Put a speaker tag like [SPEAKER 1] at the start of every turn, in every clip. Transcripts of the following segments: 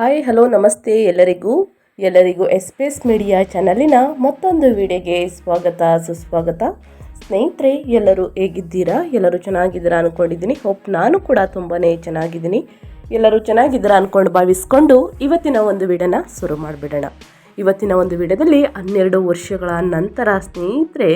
[SPEAKER 1] Hi, hello, ನಮಸ್ತೆ ಎಲ್ಲರಿಗೂ. ಎಲ್ಲರಿಗೂ ಎಸ್ಪೇಸ್ ಮೀಡಿಯಾ ಚಾನಲಿನ ಮತ್ತೊಂದು ವಿಡಿಯೋಗೆ ಸ್ವಾಗತ, ಸುಸ್ವಾಗತ. ಸ್ನೇಹಿತರೆ, ಎಲ್ಲರೂ ಹೇಗಿದ್ದೀರಾ? ಎಲ್ಲರೂ ಚೆನ್ನಾಗಿದ್ದೀರಾ ಅಂದ್ಕೊಂಡಿದ್ದೀನಿ ಹೋಪ್ ನಾನು ಕೂಡ ತುಂಬಾ ಚೆನ್ನಾಗಿದ್ದೀನಿ. ಎಲ್ಲರೂ ಚೆನ್ನಾಗಿದ್ದೀರಾ ಅಂದ್ಕೊಂಡು ಭಾವಿಸ್ಕೊಂಡು ಇವತ್ತಿನ ಒಂದು ವಿಡಿಯೋನ ಶುರು ಮಾಡಿಬಿಡೋಣ. ಇವತ್ತಿನ ಒಂದು ವಿಡಿಯೋದಲ್ಲಿ ಹನ್ನೆರಡು ವರ್ಷಗಳ ನಂತರ ಸ್ನೇಹಿತರೆ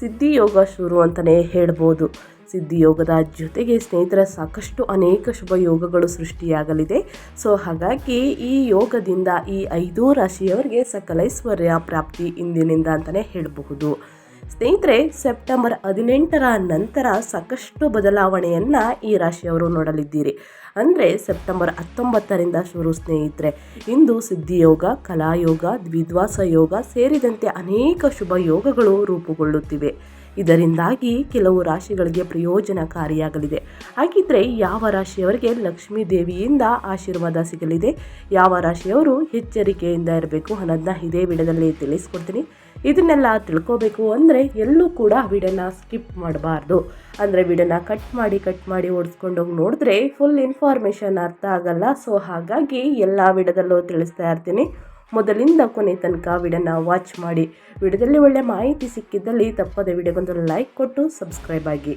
[SPEAKER 1] ಸಿದ್ಧಿಯೋಗ ಶುರು ಅಂತಲೇ ಹೇಳ್ಬೋದು. ಸಿದ್ಧಿಯೋಗದ ಜೊತೆಗೆ ಸ್ನೇಹಿತರ, ಸಾಕಷ್ಟು ಅನೇಕ ಶುಭ ಯೋಗಗಳು ಸೃಷ್ಟಿಯಾಗಲಿದೆ. ಸೊ, ಹಾಗಾಗಿ ಈ ಯೋಗದಿಂದ ಈ ಐದು ರಾಶಿಯವರಿಗೆ ಸಕಲೈಶ್ವರ್ಯ ಪ್ರಾಪ್ತಿ ಇಂದಿನಿಂದ ಅಂತಲೇ ಹೇಳಬಹುದು. ಸ್ನೇಹಿತರೆ, ಸೆಪ್ಟೆಂಬರ್ ಹದಿನೆಂಟರ ನಂತರ ಸಾಕಷ್ಟು ಬದಲಾವಣೆಯನ್ನು ಈ ರಾಶಿಯವರು ನೋಡಲಿದ್ದೀರಿ. ಅಂದರೆ, ಸೆಪ್ಟೆಂಬರ್ ಹತ್ತೊಂಬತ್ತರಿಂದ ಶುರು ಸ್ನೇಹಿತರೆ, ಇಂದು ಸಿದ್ಧಿಯೋಗ, ಕಲಾಯೋಗ, ದ್ವಿದ್ವಾಸ ಯೋಗ ಸೇರಿದಂತೆ ಅನೇಕ ಶುಭ ಯೋಗಗಳು ರೂಪುಗೊಳ್ಳುತ್ತಿವೆ. ಇದರಿಂದಾಗಿ ಕೆಲವು ರಾಶಿಗಳಿಗೆ ಪ್ರಯೋಜನಕಾರಿಯಾಗಲಿದೆ. ಹಾಗಿದ್ರೆ ಯಾವ ರಾಶಿಯವರಿಗೆ ಲಕ್ಷ್ಮೀ ದೇವಿಯಿಂದ ಆಶೀರ್ವಾದ ಸಿಗಲಿದೆ, ಯಾವ ರಾಶಿಯವರು ಎಚ್ಚರಿಕೆಯಿಂದ ಇರಬೇಕು ಅನ್ನೋದನ್ನ ಇದೇ ವಿಡಿಯೋದಲ್ಲಿ ತಿಳಿಸ್ಕೊಡ್ತೀನಿ. ಇದನ್ನೆಲ್ಲ ತಿಳ್ಕೋಬೇಕು ಅಂದರೆ ಎಲ್ಲೂ ಕೂಡ ವಿಡಿಯೋನ ಸ್ಕಿಪ್ ಮಾಡಬಾರ್ದು. ಅಂದರೆ ವಿಡಿಯೋನ ಕಟ್ ಮಾಡಿ ಕಟ್ ಮಾಡಿ ಓಡಿಸ್ಕೊಂಡು ಹೋಗಿ ನೋಡಿದ್ರೆ ಫುಲ್ ಇನ್ಫಾರ್ಮೇಷನ್ ಅರ್ಥ ಆಗಲ್ಲ. ಸೊ ಹಾಗಾಗಿ ಎಲ್ಲ ವಿಡಿಯೋದಲ್ಲೂ ತಿಳಿಸ್ತಾ ಇರ್ತೀನಿ. ಮೊದಲಿಂದ ಕೊನೆ ತನಕ ವಿಡಿಯೋನ ವಾಚ್ ಮಾಡಿ. ವಿಡಿಯೋದಲ್ಲಿ ಒಳ್ಳೆ ಮಾಹಿತಿ ಸಿಕ್ಕಿದ್ದಲ್ಲಿ ತಪ್ಪದೆ ವಿಡಿಯೋಗೊಂದು ಲೈಕ್ ಕೊಟ್ಟು ಸಬ್ಸ್ಕ್ರೈಬ್ ಆಗಿ.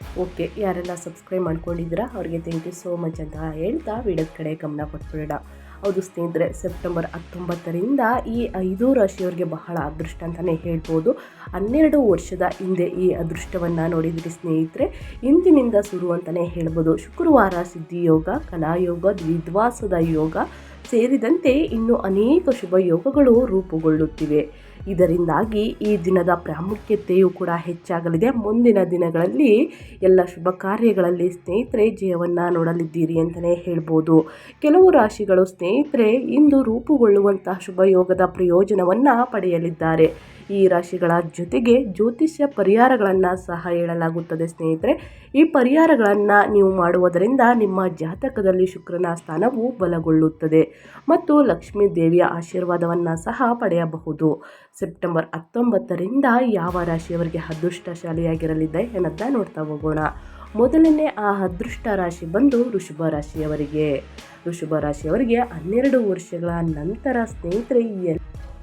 [SPEAKER 1] ಓಕೆ, ಯಾರೆಲ್ಲ ಸಬ್ಸ್ಕ್ರೈಬ್ ಮಾಡ್ಕೊಂಡಿದ್ದೀರಾ, ಅವರಿಗೆ ಥ್ಯಾಂಕ್ ಯು ಸೋ ಮಚ್ ಅಂತ ಹೇಳ್ತಾ ವಿಡಿಯೋದ ಕಡೆ ಗಮನ ಕೊಟ್ಬಿಡೋಣ. ಹೌದು ಸ್ನೇಹಿತರೆ ಸೆಪ್ಟೆಂಬರ್ ಹತ್ತೊಂಬತ್ತರಿಂದ ಈ ಐದು ರಾಶಿಯವರಿಗೆ ಬಹಳ ಅದೃಷ್ಟ ಅಂತಲೇ ಹೇಳ್ಬೋದು. ಹನ್ನೆರಡು ವರ್ಷದ ಹಿಂದೆ ಈ ಅದೃಷ್ಟವನ್ನು ನೋಡಿದ್ರಿ ಸ್ನೇಹಿತರೆ. ಇಂದಿನಿಂದ ಶುರು ಅಂತಲೇ ಹೇಳ್ಬೋದು. ಶುಕ್ರವಾರ ಸಿದ್ಧಿಯೋಗ ಕಲಾಯೋಗ ದ್ವಿದ್ವಾಸದ ಯೋಗ ಸೇರಿದಂತೆ ಇನ್ನು ಅನೇಕ ಶುಭ ಯೋಗಗಳು ರೂಪುಗೊಳ್ಳುತ್ತಿವೆ. ಇದರಿಂದಾಗಿ ಈ ದಿನದ ಪ್ರಾಮುಖ್ಯತೆಯೂ ಕೂಡ ಹೆಚ್ಚಾಗಲಿದೆ. ಮುಂದಿನ ದಿನಗಳಲ್ಲಿ ಎಲ್ಲ ಶುಭ ಕಾರ್ಯಗಳಲ್ಲಿ ಸ್ನೇಹಿತರೆ ಜಯವನ್ನು ನೋಡಲಿದ್ದೀರಿ ಅಂತಲೇ ಹೇಳ್ಬೋದು. ಕೆಲವು ರಾಶಿಗಳು ಸ್ನೇಹಿತರೆ ಇಂದು ರೂಪುಗೊಳ್ಳುವಂತಹ ಶುಭ ಯೋಗದ ಪ್ರಯೋಜನವನ್ನು ಪಡೆಯಲಿದ್ದಾರೆ. ಈ ರಾಶಿಗಳ ಜೊತೆಗೆ ಜ್ಯೋತಿಷ್ಯ ಪರಿಹಾರಗಳನ್ನು ಸಹ ಹೇಳಲಾಗುತ್ತದೆ ಸ್ನೇಹಿತರೆ. ಈ ಪರಿಹಾರಗಳನ್ನು ನೀವು ಮಾಡುವುದರಿಂದ ನಿಮ್ಮ ಜಾತಕದಲ್ಲಿ ಶುಕ್ರನ ಸ್ಥಾನವು ಬಲಗೊಳ್ಳುತ್ತದೆ ಮತ್ತು ಲಕ್ಷ್ಮೀ ದೇವಿಯ ಆಶೀರ್ವಾದವನ್ನು ಸಹ ಪಡೆಯಬಹುದು. ಸೆಪ್ಟೆಂಬರ್ ಹತ್ತೊಂಬತ್ತರಿಂದ ಯಾವ ರಾಶಿಯವರಿಗೆ ಅದೃಷ್ಟಶಾಲಿಯಾಗಿರಲಿದೆ ಎನ್ನುತ್ತ ನೋಡ್ತಾ ಹೋಗೋಣ. ಮೊದಲನೇ ಆ ಅದೃಷ್ಟ ರಾಶಿ ಬಂದು ಋಷಭ ರಾಶಿಯವರಿಗೆ. ಋಷಭ ರಾಶಿಯವರಿಗೆ ಹನ್ನೆರಡು ವರ್ಷಗಳ ನಂತರ ಸ್ನೇಹಿತರೆ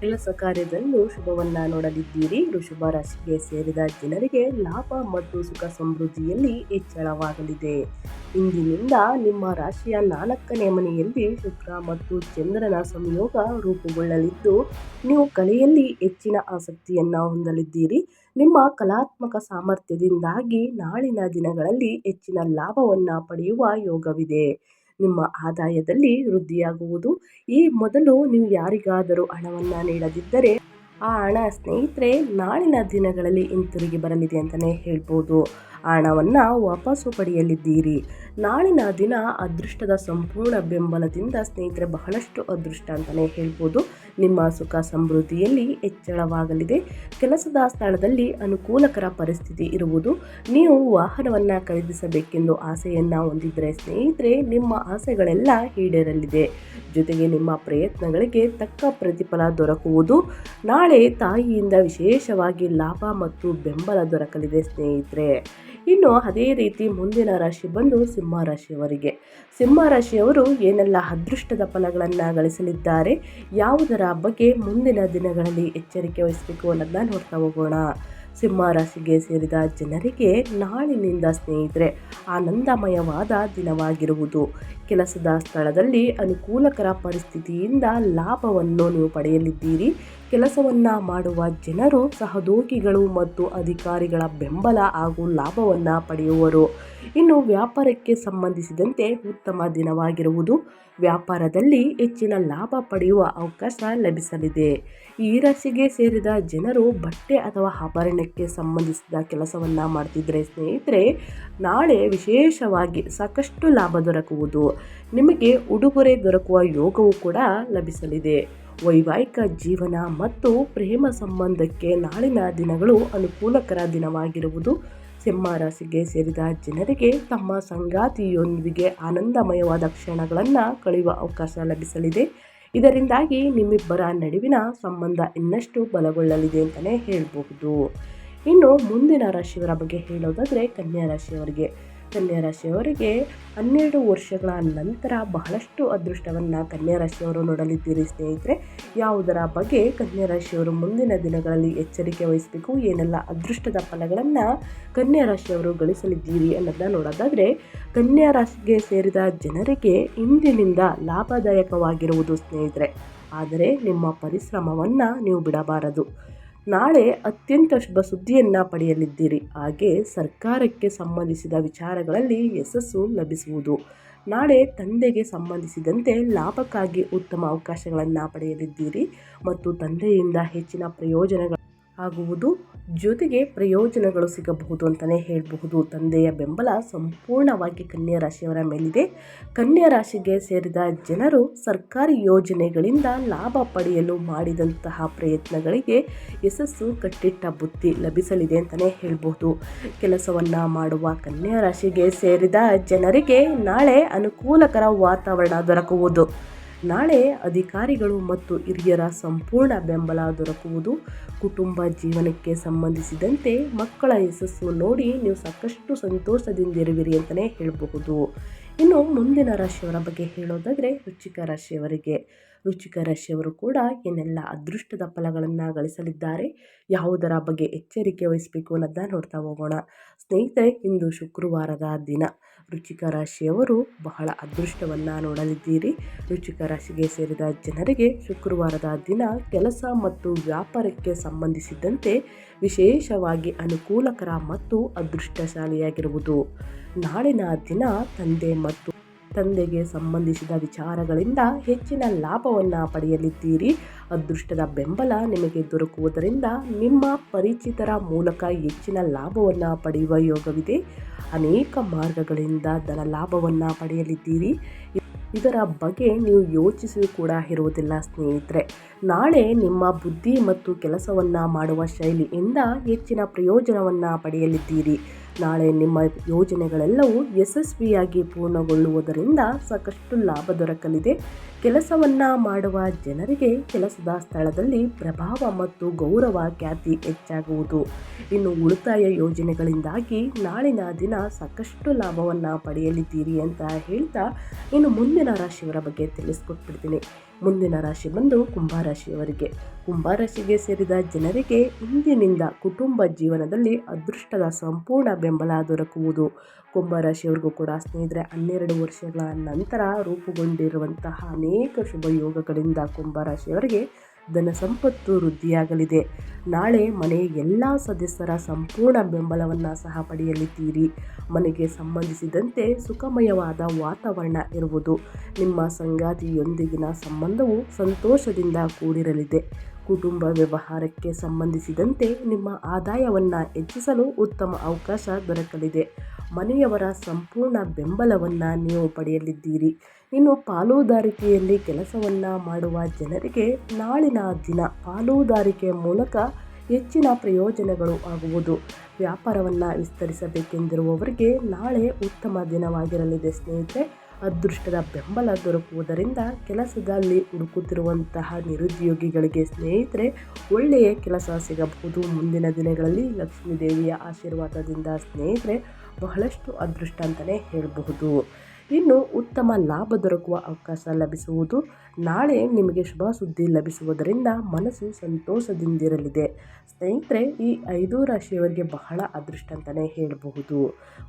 [SPEAKER 1] ಕೆಲಸ ಕಾರ್ಯದಲ್ಲೂ ಶುಭವನ್ನ ನೋಡಲಿದ್ದೀರಿ. ಋಷಭ ರಾಶಿಗೆ ಸೇರಿದ ಜನರಿಗೆ ಲಾಭ ಮತ್ತು ಸುಖ ಸಮೃದ್ಧಿಯಲ್ಲಿ ಹೆಚ್ಚಳವಾಗಲಿದೆ. ಇಂದಿನಿಂದ ನಿಮ್ಮ ರಾಶಿಯ ನಾಲ್ಕನೇ ಮನೆಯಲ್ಲಿ ಶುಕ್ರ ಮತ್ತು ಚಂದ್ರನ ಸಂಯೋಗ ರೂಪುಗೊಳ್ಳಲಿದ್ದು, ನೀವು ಕಲೆಯಲ್ಲಿ ಹೆಚ್ಚಿನ ಆಸಕ್ತಿಯನ್ನು ಹೊಂದಲಿದ್ದೀರಿ. ನಿಮ್ಮ ಕಲಾತ್ಮಕ ಸಾಮರ್ಥ್ಯದಿಂದಾಗಿ ನಾಳಿನ ದಿನಗಳಲ್ಲಿ ಹೆಚ್ಚಿನ ಲಾಭವನ್ನು ಪಡೆಯುವ ಯೋಗವಿದೆ. ನಿಮ್ಮ ಆದಾಯದಲ್ಲಿ ವೃದ್ಧಿಯಾಗುವುದು. ಈ ಮೊದಲು ನೀವು ಯಾರಿಗಾದರೂ ಹಣವನ್ನು ನೀಡದಿದ್ದರೆ ಆ ಹಣ ಸ್ನೇಹಿತರೆ ನಾಳಿನ ದಿನಗಳಲ್ಲಿ ಹಿಂತಿರುಗಿ ಬರಲಿದೆ ಅಂತಲೇ ಹೇಳ್ಬೋದು. ಹಣವನ್ನು ವಾಪಸ್ಸು ಪಡೆಯಲಿದ್ದೀರಿ. ನಾಳಿನ ದಿನ ಅದೃಷ್ಟದ ಸಂಪೂರ್ಣ ಬೆಂಬಲದಿಂದ ಸ್ನೇಹಿತರೆ ಬಹಳಷ್ಟು ಅದೃಷ್ಟ ಅಂತಲೇ ಹೇಳ್ಬೋದು. ನಿಮ್ಮ ಸುಖ ಸಮೃದ್ಧಿಯಲ್ಲಿ ಹೆಚ್ಚಳವಾಗಲಿದೆ. ಕೆಲಸದ ಸ್ಥಳದಲ್ಲಿ ಅನುಕೂಲಕರ ಪರಿಸ್ಥಿತಿ ಇರುವುದು. ನೀವು ವಾಹನವನ್ನು ಖರೀದಿಸಬೇಕೆಂದು ಆಸೆಯನ್ನು ಹೊಂದಿದ್ದರೆ ಸ್ನೇಹಿತರೆ ನಿಮ್ಮ ಆಸೆಗಳೆಲ್ಲ ಈಡೇರಲಿದೆ. ಜೊತೆಗೆ ನಿಮ್ಮ ಪ್ರಯತ್ನಗಳಿಗೆ ತಕ್ಕ ಪ್ರತಿಫಲ ದೊರಕುವುದು. ನಾಳೆ ತಾಯಿಯಿಂದ ವಿಶೇಷವಾಗಿ ಲಾಭ ಮತ್ತು ಬೆಂಬಲ ದೊರಕಲಿದೆ ಸ್ನೇಹಿತರೆ. ಇನ್ನು ಅದೇ ರೀತಿ ಮುಂದಿನ ರಾಶಿ ಬಂದು ಸಿಂಹ ರಾಶಿಯವರಿಗೆ. ಸಿಂಹ ರಾಶಿಯವರು ಏನೆಲ್ಲ ಅದೃಷ್ಟದ ಫಲಗಳನ್ನು ಗಳಿಸಲಿದ್ದಾರೆ, ಯಾವುದರ ಬಗ್ಗೆ ಮುಂದಿನ ದಿನಗಳಲ್ಲಿ ಎಚ್ಚರಿಕೆ ವಹಿಸಬೇಕು ಅನ್ನೋದನ್ನ ನೋಡ್ತಾ ಹೋಗೋಣ. ಸಿಂಹ ರಾಶಿಗೆ ಸೇರಿದ ಜನರಿಗೆ ನಾಳಿನಿಂದ ಸ್ನೇಹಿತರೆ, ಆನಂದಮಯವಾದ ದಿನವಾಗಿರುವುದು. ಕೆಲಸದ ಸ್ಥಳದಲ್ಲಿ ಅನುಕೂಲಕರ ಪರಿಸ್ಥಿತಿಯಿಂದ ಲಾಭವನ್ನು ನೀವು ಪಡೆಯಲಿದ್ದೀರಿ. ಕೆಲಸವನ್ನು ಮಾಡುವ ಜನರು ಸಹೋದ್ಯೋಗಿಗಳು ಮತ್ತು ಅಧಿಕಾರಿಗಳ ಬೆಂಬಲ ಹಾಗೂ ಲಾಭವನ್ನ ಪಡೆಯುವರು. ಇನ್ನು ವ್ಯಾಪಾರಕ್ಕೆ ಸಂಬಂಧಿಸಿದಂತೆ ಉತ್ತಮ ದಿನವಾಗಿರುವುದು. ವ್ಯಾಪಾರದಲ್ಲಿ ಹೆಚ್ಚಿನ ಲಾಭ ಪಡೆಯುವ ಅವಕಾಶ ಲಭಿಸಲಿದೆ. ಈ ರಾಶಿಗೆ ಸೇರಿದ ಜನರು ಬಟ್ಟೆ ಅಥವಾ ಆಭರಣಕ್ಕೆ ಸಂಬಂಧಿಸಿದ ಕೆಲಸವನ್ನು ಮಾಡ್ತಿದ್ರೆ ಸ್ನೇಹಿತರೆ, ನಾಳೆ ವಿಶೇಷವಾಗಿ ಸಾಕಷ್ಟು ಲಾಭ ದೊರಕುವುದು. ನಿಮಗೆ ಉಡುಗೊರೆ ದೊರಕುವ ಯೋಗವು ಕೂಡ ಲಭಿಸಲಿದೆ. ವೈವಾಹಿಕ ಜೀವನ ಮತ್ತು ಪ್ರೇಮ ಸಂಬಂಧಕ್ಕೆ ನಾಳಿನ ದಿನಗಳು ಅನುಕೂಲಕರ ದಿನವಾಗಿರುವುದು ಸಿಂಹ ರಾಶಿಗೆ ಸೇರಿದ ಜನರಿಗೆ ತಮ್ಮ ಸಂಗಾತಿಯೊಂದಿಗೆ ಆನಂದಮಯವಾದ ಕ್ಷಣಗಳನ್ನು ಕಳೆಯುವ ಅವಕಾಶ ಲಭಿಸಲಿದೆ. ಇದರಿಂದಾಗಿ ನಿಮ್ಮಿಬ್ಬರ ನಡುವಿನ ಸಂಬಂಧ ಇನ್ನಷ್ಟು ಬಲಗೊಳ್ಳಲಿದೆ ಅಂತಲೇ ಹೇಳಬಹುದು. ಇನ್ನು ಮುಂದಿನ ರಾಶಿಯವರ ಬಗ್ಗೆ ಹೇಳೋದಾದರೆ ಕನ್ಯಾ ರಾಶಿಯವರಿಗೆ. ಕನ್ಯಾ ರಾಶಿಯವರಿಗೆ ಹನ್ನೆರಡು ವರ್ಷಗಳ ನಂತರ ಬಹಳಷ್ಟು ಅದೃಷ್ಟವನ್ನು ಕನ್ಯಾ ರಾಶಿಯವರು ನೋಡಲಿದ್ದೀರಿ ಸ್ನೇಹಿತರೆ. ಯಾವುದರ ಬಗ್ಗೆ ಕನ್ಯಾ ರಾಶಿಯವರು ಮುಂದಿನ ದಿನಗಳಲ್ಲಿ ಎಚ್ಚರಿಕೆ ವಹಿಸಬೇಕು, ಏನೆಲ್ಲ ಅದೃಷ್ಟದ ಫಲಗಳನ್ನು ಕನ್ಯಾ ರಾಶಿಯವರು ಗಳಿಸಲಿದ್ದೀರಿ ಅನ್ನೋದನ್ನ ನೋಡೋದಾದರೆ ಕನ್ಯಾ ರಾಶಿಗೆ ಸೇರಿದ ಜನರಿಗೆ ಇಂದಿನಿಂದ ಲಾಭದಾಯಕವಾಗಿರುವುದು ಸ್ನೇಹಿತರೆ. ಆದರೆ ನಿಮ್ಮ ಪರಿಶ್ರಮವನ್ನು ನೀವು ಬಿಡಬಾರದು. ನಾಳೆ ಅತ್ಯಂತ ಶುಭ ಸುದ್ದಿಯನ್ನು ಪಡೆಯಲಿದ್ದೀರಿ. ಹಾಗೆ ಸರ್ಕಾರಕ್ಕೆ ಸಂಬಂಧಿಸಿದ ವಿಚಾರಗಳಲ್ಲಿ ಯಶಸ್ಸು ಲಭಿಸುವುದು. ನಾಳೆ ತಂದೆಗೆ ಸಂಬಂಧಿಸಿದಂತೆ ಲಾಭಕ್ಕಾಗಿ ಉತ್ತಮ ಅವಕಾಶಗಳನ್ನು ಪಡೆಯಲಿದ್ದೀರಿ. ಮತ್ತು ತಂದೆಯಿಂದ ಹೆಚ್ಚಿನ ಪ್ರಯೋಜನಗಳು ಆಗುವುದು, ಜೊತೆಗೆ ಪ್ರಯೋಜನಗಳು ಸಿಗಬಹುದು ಅಂತಲೇ ಹೇಳಬಹುದು. ತಂದೆಯ ಬೆಂಬಲ ಸಂಪೂರ್ಣವಾಗಿ ಕನ್ಯಾ ರಾಶಿಯವರ ಮೇಲಿದೆ. ಕನ್ಯಾ ರಾಶಿಗೆ ಸೇರಿದ ಜನರು ಸರ್ಕಾರಿ ಯೋಜನೆಗಳಿಂದ ಲಾಭ ಪಡೆಯಲು ಮಾಡಿದಂತಹ ಪ್ರಯತ್ನಗಳಿಗೆ ಯಶಸ್ಸು, ಕಟ್ಟಿಟ್ಟ ಬುತ್ತಿ ಲಭಿಸಲಿದೆ ಅಂತಲೇ ಹೇಳಬಹುದು. ಕೆಲಸವನ್ನು ಮಾಡುವ ಕನ್ಯಾ ರಾಶಿಗೆ ಸೇರಿದ ಜನರಿಗೆ ನಾಳೆ ಅನುಕೂಲಕರ ವಾತಾವರಣ ದೊರಕುವುದು. ನಾಳೆ ಅಧಿಕಾರಿಗಳು ಮತ್ತು ಹಿರಿಯರ ಸಂಪೂರ್ಣ ಬೆಂಬಲ ದೊರಕುವುದು. ಕುಟುಂಬ ಜೀವನಕ್ಕೆ ಸಂಬಂಧಿಸಿದಂತೆ ಮಕ್ಕಳ ಯಶಸ್ಸು ನೋಡಿ ನೀವು ಸಾಕಷ್ಟು ಸಂತೋಷದಿಂದಿರುವಿರಿ ಅಂತಲೇ ಹೇಳಬಹುದು. ಇನ್ನು ಮುಂದಿನ ರಾಶಿಯವರ ಬಗ್ಗೆ ಹೇಳೋದಾದರೆ ವೃಶ್ಚಿಕ ರಾಶಿಯವರಿಗೆ. ವೃಶ್ಚಿಕ ರಾಶಿಯವರು ಕೂಡ ಏನೆಲ್ಲ ಅದೃಷ್ಟದ ಫಲಗಳನ್ನು ಗಳಿಸಲಿದ್ದಾರೆ, ಯಾವುದರ ಬಗ್ಗೆ ಎಚ್ಚರಿಕೆ ವಹಿಸಬೇಕು ಅನ್ನೋದನ್ನ ನೋಡ್ತಾ ಹೋಗೋಣ. ಸ್ನೇಹಿತರೆ, ಇಂದು ಶುಕ್ರವಾರದ ದಿನ. ರುಚಿಕ ರಾಶಿಯವರು ಬಹಳ ಅದೃಷ್ಟವನ್ನು ನೋಡಲಿದ್ದೀರಿ. ರುಚಿಕ ರಾಶಿಗೆ ಸೇರಿದ ಜನರಿಗೆ ಶುಕ್ರವಾರದ ದಿನ ಕೆಲಸ ಮತ್ತು ವ್ಯಾಪಾರಕ್ಕೆ ಸಂಬಂಧಿಸಿದಂತೆ ವಿಶೇಷವಾಗಿ ಅನುಕೂಲಕರ ಮತ್ತು ಅದೃಷ್ಟಶಾಲಿಯಾಗಿರುವುದು. ನಾಳಿನ ದಿನ ತಂದೆ ಮತ್ತು ತಂದೆಗೆ ಸಂಬಂಧಿಸಿದ ವಿಚಾರಗಳಿಂದ ಹೆಚ್ಚಿನ ಲಾಭವನ್ನು ಪಡೆಯಲಿದ್ದೀರಿ. ಅದೃಷ್ಟದ ಬೆಂಬಲ ನಿಮಗೆ ದೊರಕುವುದರಿಂದ ನಿಮ್ಮ ಪರಿಚಿತರ ಮೂಲಕ ಹೆಚ್ಚಿನ ಲಾಭವನ್ನು ಪಡೆಯುವ ಯೋಗವಿದೆ. ಅನೇಕ ಮಾರ್ಗಗಳಿಂದ ಧನ ಲಾಭವನ್ನು ಪಡೆಯಲಿದ್ದೀರಿ. ಇದರ ಬಗ್ಗೆ ನೀವು ಯೋಚಿಸಿ ಕೂಡ ಇರುವುದಿಲ್ಲ ಸ್ನೇಹಿತರೆ. ನಾಳೆ ನಿಮ್ಮ ಬುದ್ಧಿ ಮತ್ತು ಕೆಲಸವನ್ನು ಮಾಡುವ ಶೈಲಿಯಿಂದ ಹೆಚ್ಚಿನ ಪ್ರಯೋಜನವನ್ನು ಪಡೆಯಲಿದ್ದೀರಿ. ನಾಳೆ ನಿಮ್ಮ ಯೋಜನೆಗಳೆಲ್ಲವೂ ಯಶಸ್ವಿಯಾಗಿ ಪೂರ್ಣಗೊಳ್ಳುವುದರಿಂದ ಸಾಕಷ್ಟು ಲಾಭ ದೊರಕಲಿದೆ. ಕೆಲಸವನ್ನು ಮಾಡುವ ಜನರಿಗೆ ಕೆಲಸದ ಸ್ಥಳದಲ್ಲಿ ಪ್ರಭಾವ ಮತ್ತು ಗೌರವ ಖ್ಯಾತಿ ಹೆಚ್ಚಾಗುವುದು. ಇನ್ನು ಉಳಿತಾಯ ಯೋಜನೆಗಳಿಂದಾಗಿ ನಾಳಿನ ದಿನ ಸಾಕಷ್ಟು ಲಾಭವನ್ನು ಪಡೆಯಲಿದ್ದೀರಿ ಅಂತ ಹೇಳ್ತಾ ಇನ್ನು ಮುಂದಿನ ರಾಶಿಯವರ ಬಗ್ಗೆ ತಿಳಿಸ್ಕೊಟ್ಬಿಡ್ತೀನಿ. ಮುಂದಿನ ರಾಶಿ ಬಂದು ಕುಂಭರಾಶಿಯವರಿಗೆ ಕುಂಭರಾಶಿಗೆ ಸೇರಿದ ಜನರಿಗೆ ಇಂದಿನಿಂದ ಕುಟುಂಬ ಜೀವನದಲ್ಲಿ ಅದೃಷ್ಟದ ಸಂಪೂರ್ಣ ಬೆಂಬಲ ದೊರಕುವುದು. ಕುಂಭರಾಶಿಯವರಿಗೂ ಕೂಡ ಸ್ನೇಹಿತರೆ, ಹನ್ನೆರಡು ವರ್ಷಗಳ ನಂತರ ರೂಪುಗೊಂಡಿರುವಂತಹ ಅನೇಕ ಶುಭ ಯೋಗಗಳಿಂದ ಕುಂಭರಾಶಿಯವರಿಗೆ ಧನ ಸಂಪತ್ತು ವೃದ್ಧಿಯಾಗಲಿದೆ. ನಾಳೆ ಮನೆಯ ಎಲ್ಲ ಸದಸ್ಯರ ಸಂಪೂರ್ಣ ಬೆಂಬಲವನ್ನು ಸಹ ಪಡೆಯಲಿದ್ದೀರಿ. ಮನೆಗೆ ಸಂಬಂಧಿಸಿದಂತೆ ಸುಖಮಯವಾದ ವಾತಾವರಣ ಇರುವುದು ನಿಮ್ಮ ಸಂಗಾತಿಯೊಂದಿಗಿನ ಸಂಬಂಧವು ಸಂತೋಷದಿಂದ ಕೂಡಿರಲಿದೆ. ಕುಟುಂಬ ವ್ಯವಹಾರಕ್ಕೆ ಸಂಬಂಧಿಸಿದಂತೆ ನಿಮ್ಮ ಆದಾಯವನ್ನು ಹೆಚ್ಚಿಸಲು ಉತ್ತಮ ಅವಕಾಶ ದೊರಕಲಿದೆ. ಮನೆಯವರ ಸಂಪೂರ್ಣ ಬೆಂಬಲವನ್ನು ನೀವು ಪಡೆಯಲಿದ್ದೀರಿ. ಇನ್ನು ಪಾಲುದಾರಿಕೆಯಲ್ಲಿ ಕೆಲಸವನ್ನು ಮಾಡುವ ಜನರಿಗೆ ನಾಳಿನ ದಿನ ಪಾಲುದಾರಿಕೆ ಮೂಲಕ ಹೆಚ್ಚಿನ ಪ್ರಯೋಜನಗಳು ಆಗುವುದು. ವ್ಯಾಪಾರವನ್ನು ವಿಸ್ತರಿಸಬೇಕೆಂದಿರುವವರಿಗೆ ನಾಳೆ ಉತ್ತಮ ದಿನವಾಗಿರಲಿದೆ ಸ್ನೇಹಿತರೆ. ಅದೃಷ್ಟದ ಬೆಂಬಲ ದೊರಕುವುದರಿಂದ ಕೆಲಸದಲ್ಲಿ ಹುಡುಕುತ್ತಿರುವಂತಹ ನಿರುದ್ಯೋಗಿಗಳಿಗೆ ಸ್ನೇಹಿತರೆ, ಒಳ್ಳೆಯ ಕೆಲಸ ಸಿಗಬಹುದು. ಮುಂದಿನ ದಿನಗಳಲ್ಲಿ ಲಕ್ಷ್ಮೀದೇವಿಯ ಆಶೀರ್ವಾದದಿಂದ ಸ್ನೇಹಿತರೆ, ಬಹಳಷ್ಟು ಅದೃಷ್ಟ ಅಂತಲೇ ಹೇಳಬಹುದು. ಇನ್ನು ಉತ್ತಮ ಲಾಭ ದೊರಕುವ ಅವಕಾಶ ಲಭಿಸುವುದು ನಾಳೆ ನಿಮಗೆ ಶುಭ ಸುದ್ದಿ ಲಭಿಸುವುದರಿಂದ ಮನಸ್ಸು ಸಂತೋಷದಿಂದಿರಲಿದೆ. ಸ್ನೇಹಿತರೆ, ಈ ಐದು ರಾಶಿಯವರಿಗೆ ಬಹಳ ಅದೃಷ್ಟ ಅಂತಲೇ ಹೇಳಬಹುದು.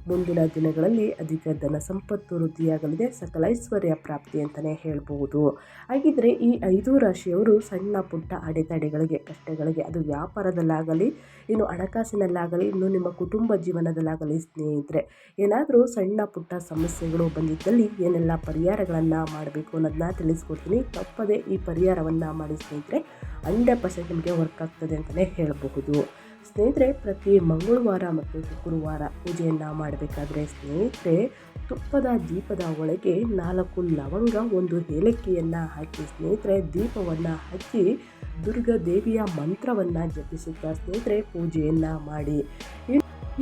[SPEAKER 1] ಮುಂದಿನ ದಿನಗಳಲ್ಲಿ ಅಧಿಕ ಧನ ಸಂಪತ್ತು ವೃದ್ಧಿಯಾಗಲಿದೆ, ಸಕಲ ಐಶ್ವರ್ಯ ಪ್ರಾಪ್ತಿ ಅಂತಲೇ ಹೇಳಬಹುದು. ಹಾಗಿದ್ರೆ ಈ ಐದು ರಾಶಿಯವರು ಸಣ್ಣ ಪುಟ್ಟ ಅಡೆತಡೆಗಳಿಗೆ, ಕಷ್ಟಗಳಿಗೆ, ಅದು ವ್ಯಾಪಾರದಲ್ಲಾಗಲಿ, ಇನ್ನು ಹಣಕಾಸಿನಲ್ಲಾಗಲಿ, ಇನ್ನು ನಿಮ್ಮ ಕುಟುಂಬ ಜೀವನದಲ್ಲಾಗಲಿ ಸ್ನೇಹಿತರೆ, ಏನಾದರೂ ಸಣ್ಣ ಪುಟ್ಟ ಸಮಸ್ಯೆಗಳು ಬಂದಿದ್ದಲ್ಲಿ ಏನೆಲ್ಲ ಪರಿಹಾರಗಳನ್ನು ಮಾಡಬೇಕು ಅನ್ನೋದನ್ನ ತಿಳಿಸ್ಕೊಡ್ತೀನಿ. ತಪ್ಪದೆ ಈ ಪರಿಹಾರವನ್ನು ಮಾಡಿ ಸ್ನೇಹಿತರೆ, ಹಂಡ್ರೆಡ್ ಪರ್ಸೆಂಟ್ ನಿಮಗೆ ವರ್ಕ್ ಆಗ್ತದೆ ಅಂತಲೇ ಹೇಳಬಹುದು. ಸ್ನೇಹಿತರೆ, ಪ್ರತಿ ಮಂಗಳವಾರ ಮತ್ತು ಶುಕ್ರವಾರ ಪೂಜೆಯನ್ನು ಮಾಡಬೇಕಾದ್ರೆ ಸ್ನೇಹಿತರೆ, ತುಪ್ಪದ ದೀಪದ ಒಳಗೆ ನಾಲ್ಕು ಲವಂಗ, ಒಂದು ಏಲಕ್ಕಿಯನ್ನು ಹಾಕಿ ಸ್ನೇಹಿತರೆ, ದೀಪವನ್ನು ಹಚ್ಚಿ ದುರ್ಗಾ ದೇವಿಯ ಮಂತ್ರವನ್ನು ಜಪಿಸುತ್ತಾ ಸ್ನೇಹಿತರೆ ಪೂಜೆಯನ್ನು ಮಾಡಿ.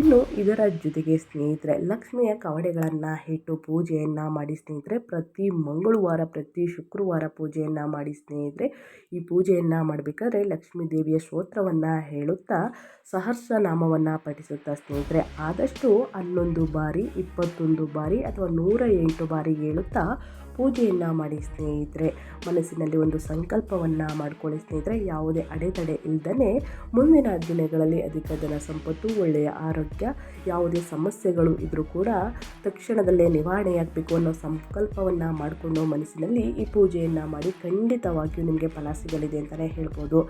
[SPEAKER 1] ಇನ್ನು ಇದರ ಜೊತೆಗೆ ಸ್ನೇಹಿತರೆ, ಲಕ್ಷ್ಮಿಯ ಕವಡೆಗಳನ್ನು ಇಟ್ಟು ಪೂಜೆಯನ್ನು ಮಾಡಿ ಸ್ನೇಹಿತರೆ, ಪ್ರತಿ ಮಂಗಳವಾರ, ಪ್ರತಿ ಶುಕ್ರವಾರ ಪೂಜೆಯನ್ನು ಮಾಡಿ ಸ್ನೇಹಿತರೆ, ಈ ಪೂಜೆಯನ್ನು ಮಾಡಬೇಕಾದ್ರೆ ಲಕ್ಷ್ಮೀ ದೇವಿಯ ಸ್ತೋತ್ರವನ್ನು ಹೇಳುತ್ತಾ ಸಹಸ್ರ ನಾಮವನ್ನು ಪಠಿಸುತ್ತಾ ಸ್ನೇಹಿತರೆ, ಆದಷ್ಟು ಹನ್ನೊಂದು ಬಾರಿ, ಇಪ್ಪತ್ತೊಂದು ಬಾರಿ ಅಥವಾ ನೂರ ಎಂಟು ಬಾರಿ ಹೇಳುತ್ತಾ ಪೂಜೆಯನ್ನು ಮಾಡಿ ಸ್ನೇಹಿತರೆ, ಮನಸ್ಸಿನಲ್ಲಿ ಒಂದು ಸಂಕಲ್ಪವನ್ನು ಮಾಡಿಕೊಳ್ಳಿ ಸ್ನೇಹಿತರೆ. ಯಾವುದೇ ಅಡೆತಡೆ ಇಲ್ಲದೇ ಮುಂದಿನ ದಿನಗಳಲ್ಲಿ ಅಧಿಕ ಧನ ಸಂಪತ್ತು, ಒಳ್ಳೆಯ ಆರೋಗ್ಯ, ಯಾವುದೇ ಸಮಸ್ಯೆಗಳು ಇದ್ದರೂ ಕೂಡ ತಕ್ಷಣದಲ್ಲೇ ನಿವಾರಣೆಯಾಗಬೇಕು ಅನ್ನೋ ಸಂಕಲ್ಪವನ್ನು ಮಾಡಿಕೊಂಡು ಮನಸ್ಸಿನಲ್ಲಿ ಈ ಪೂಜೆಯನ್ನು ಮಾಡಿ ಖಂಡಿತವಾಗಿಯೂ ನಿಮಗೆ ಫಲ ಸಿಗಲಿದೆ ಅಂತಲೇ ಹೇಳ್ಬೋದು.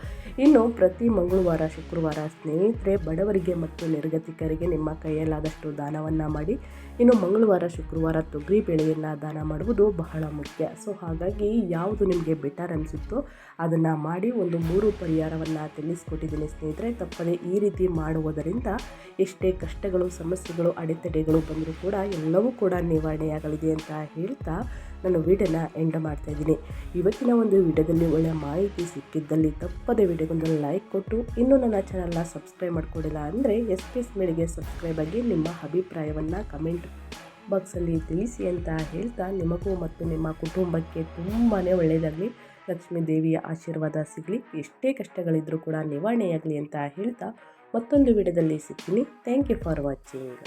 [SPEAKER 1] ಇನ್ನು ಪ್ರತಿ ಮಂಗಳವಾರ, ಶುಕ್ರವಾರ ಸ್ನೇಹಿತರೆ, ಬಡವರಿಗೆ ಮತ್ತು ನಿರ್ಗತಿಕರಿಗೆ ನಿಮ್ಮ ಕೈಯಲ್ಲಾದಷ್ಟು ದಾನವನ್ನು ಮಾಡಿ ಇನ್ನು ಮಂಗಳವಾರ, ಶುಕ್ರವಾರ ತೊಗರಿ ಬೇಳೆಯನ್ನು ದಾನ ಮಾಡುವುದು ಬಹಳ ಮುಖ್ಯ. ಸೊ ಹಾಗಾಗಿ ಯಾವುದು ನಿಮಗೆ ಬೆಟರ್ ಅನಿಸುತ್ತೋ ಅದನ್ನು ಮಾಡಿ ಒಂದು ಮೂರು ಪರಿಹಾರವನ್ನು ತಿಳಿಸ್ಕೊಟ್ಟಿದ್ದೀನಿ ಸ್ನೇಹಿತರೆ. ತಪ್ಪದೆ ಈ ರೀತಿ ಮಾಡುವುದರಿಂದ ಎಷ್ಟೇ ಕಷ್ಟಗಳು, ಸಮಸ್ಯೆಗಳು, ಅಡೆತಡೆಗಳು ಬಂದರೂ ಕೂಡ ಎಲ್ಲವೂ ಕೂಡ ನಿವಾರಣೆಯಾಗಲಿದೆ ಅಂತ ಹೇಳ್ತಾ ನಾನು ವಿಡಿಯೋನ ಎಂಡ್ ಮಾಡ್ತಾ ಇದ್ದೀನಿ. ಇವತ್ತಿನ ಒಂದು ವಿಡಿಯೋದಲ್ಲಿ ಒಳ್ಳೆಯ ಮಾಹಿತಿ ಸಿಕ್ಕಿದ್ದಲ್ಲಿ ತಪ್ಪದೆ ವಿಡಿಯೋಗೊಂದು ಲೈಕ್ ಕೊಟ್ಟು, ಇನ್ನೂ ನನ್ನ ಚಾನಲ್ನ ಸಬ್ಸ್ಕ್ರೈಬ್ ಮಾಡ್ಕೊಂಡಿಲ್ಲ ಅಂದರೆ ಎಸ್ ಪಿ ಎಸ್ ಮೇಳಿಗೆ ಸಬ್ಸ್ಕ್ರೈಬ್ ಆಗಿ ನಿಮ್ಮ ಅಭಿಪ್ರಾಯವನ್ನು ಕಮೆಂಟ್ ಬಾಕ್ಸಲ್ಲಿ ತಿಳಿಸಿ ಅಂತ ಹೇಳ್ತಾ ನಿಮಗೂ ಮತ್ತು ನಿಮ್ಮ ಕುಟುಂಬಕ್ಕೆ ತುಂಬಾ ಒಳ್ಳೆಯದಾಗಲಿ. ಲಕ್ಷ್ಮೀ ದೇವಿಯ ಆಶೀರ್ವಾದ ಸಿಗಲಿ. ಎಷ್ಟೇ ಕಷ್ಟಗಳಿದ್ದರೂ ಕೂಡ ನಿವಾರಣೆಯಾಗಲಿ ಅಂತ ಹೇಳ್ತಾ ಮತ್ತೊಂದು ವಿಡಿಯೋದಲ್ಲಿ ಸಿಗ್ತೀನಿ. Thank you for watching